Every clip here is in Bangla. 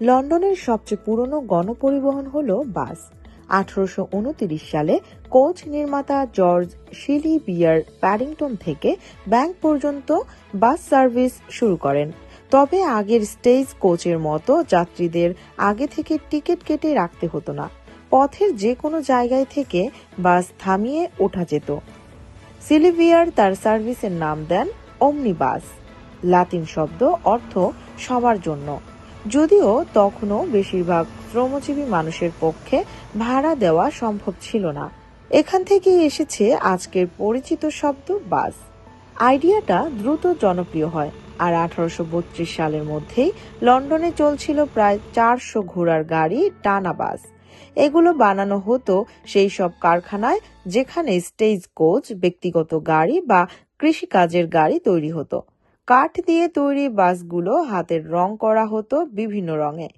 লন্ডনের সবচেয়ে পুরনো গণপরিবহন হল বাস। আঠারোশো সালে কোচ নির্মাতা জর্জ শিলি বিয়ার প্যাডিংটন থেকে ব্যাংক পর্যন্ত বাস সার্ভিস শুরু করেন। তবে আগের স্টেজ কোচের মতো যাত্রীদের আগে থেকে টিকিট কেটে রাখতে হতো না। পথের যে কোনো জায়গায় থেকে বাস থামিয়ে ওঠা যেত। সিলিভিয়ার তার সার্ভিসের নাম দেন অমনি বাস লাতিন শব্দ অর্থ সবার জন্য। যদিও তখনও বেশিরভাগ শ্রমজীবী মানুষের পক্ষে ভাড়া দেওয়া সম্ভব ছিল না। এখান থেকেই এসেছে আজকের পরিচিত শব্দ বাস। আইডিয়াটা দ্রুত জনপ্রিয় হয় আর আঠারোশো বত্রিশ সালের মধ্যেই লন্ডনে চলছিল প্রায় চারশো ঘোড়ার গাড়ি টানা বাস। এগুলো বানানো হতো সেই সব কারখানায় যেখানে স্টেজ কোচ, ব্যক্তিগত গাড়ি বা কৃষিকাজের গাড়ি তৈরি হতো। কাঠ দিয়ে তৈরি বাসগুলো হাতের রং করা হতো বিভিন্ন রঙে।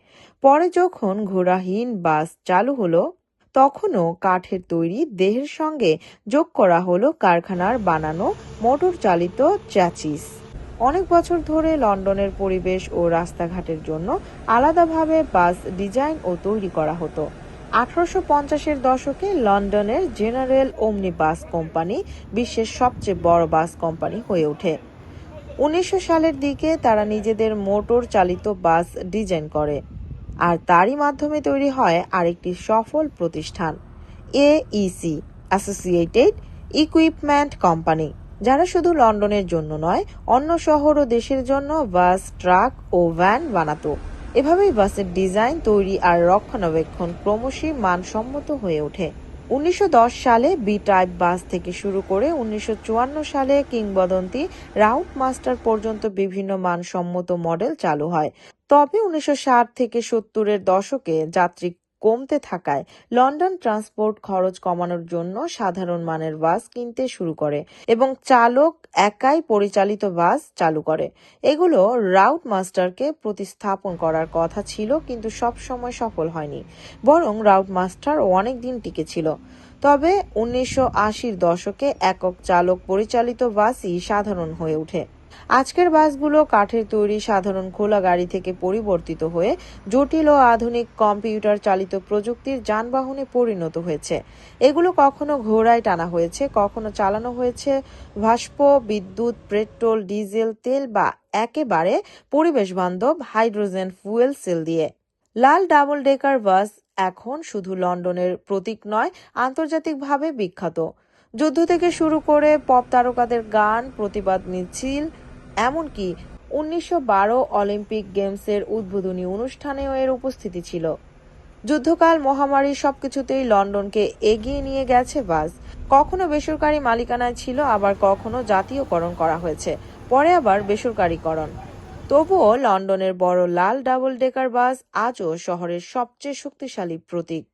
পরে যখন ঘোড়াহীন বাস চালু হলো, তখনও কাঠের তৈরি দেহের সঙ্গে যোগ করা হলো কারখানার বানানো মোটর চালিত চ্যাচিস। অনেক বছর ধরে লন্ডনের পরিবেশ ও রাস্তাঘাটের জন্য আলাদাভাবে বাস ডিজাইন ও তৈরি করা হতো। আঠারোশো পঞ্চাশের দশকে লন্ডনের জেনারেল ওমনি বাস কোম্পানি বিশ্বের সবচেয়ে বড় বাস কোম্পানি হয়ে ওঠে। উনিশশো সালের দিকে তারা নিজেদের মোটর চালিত বাস ডিজাইন করে, আর তারই মাধ্যমে তৈরি হয় আরেকটি সফল প্রতিষ্ঠান এইসি অ্যাসোসিয়েটেড ইকুইপমেন্ট কোম্পানি যারা শুধু লন্ডনের জন্য নয়, অন্য শহর ও দেশের জন্য বাস, ট্রাক ও ভ্যান বানাতো। এভাবেই বাসের ডিজাইন, তৈরি আর রক্ষণাবেক্ষণ ক্রমশই মানসম্মত হয়ে ওঠে। উনিশশো দশ সালে বি টাইপ বাস থেকে শুরু করে উনিশশো চুয়ান্ন সালে কিংবদন্তি রাউট মাস্টার পর্যন্ত বিভিন্ন মানসম্মত মডেল চালু হয়। তবে উনিশশো ষাট থেকে সত্তরের দশকে যাত্রী কমতে থাকায় লন্ডন ট্রান্সপোর্ট খরচ কমানোর জন্য সাধারণ মানের বাস কিনতে শুরু করে এবং চালক একাই পরিচালিত বাস চালু করে। এগুলো রাউট মাস্টারকে প্রতিস্থাপন করার কথা ছিল কিন্তু সব সময় সফল হয়নি, বরং রাউট মাস্টার অনেক দিন টিকে ছিল। তবে উনিশশো আশির দশকে একক চালক পরিচালিত বাসই সাধারণ হয়ে ওঠে। আজকের বাসগুলো কাঠের তৈরি সাধারণ খোলা গাড়ি থেকে পরিবর্তিত হয়ে জটিল ও আধুনিক কম্পিউটার চালিত প্রযুক্তির যানবাহনে পরিণত হয়েছে। এগুলো কখনো ঘোড়ায় টানা হয়েছে, কখনো চালানো হয়েছে। ভাস্প, বিদ্যুৎ, পেট্রোল, ডিজেল, তেল বা একেবারে পরিবেশ বান্ধব হাইড্রোজেন ফুয়েল সেল দিয়ে। লাল ডাবল ডেকার বাস এখন শুধু লন্ডনের প্রতীক নয়, আন্তর্জাতিকভাবে বিখ্যাত। যুদ্ধ থেকে শুরু করে পপ তারকাদের গান, প্রতিবাদ মিছিল, এমনকি উনিশশো বারো অলিম্পিক গেমসের উদ্বোধনী অনুষ্ঠানেও এর উপস্থিতি ছিল। যুদ্ধকাল মহামারী সবকিছুতেই লন্ডনকে এগিয়ে নিয়ে গেছে বাস। কখনো বেসরকারি মালিকানায় ছিল, আবার কখনো জাতীয়করণ করা হয়েছে। পরে আবার বেসরকারীকরণ। তবুও লন্ডনের বড় লাল ডাবল ডেকার বাস আজও শহরের সবচেয়ে শক্তিশালী প্রতীক।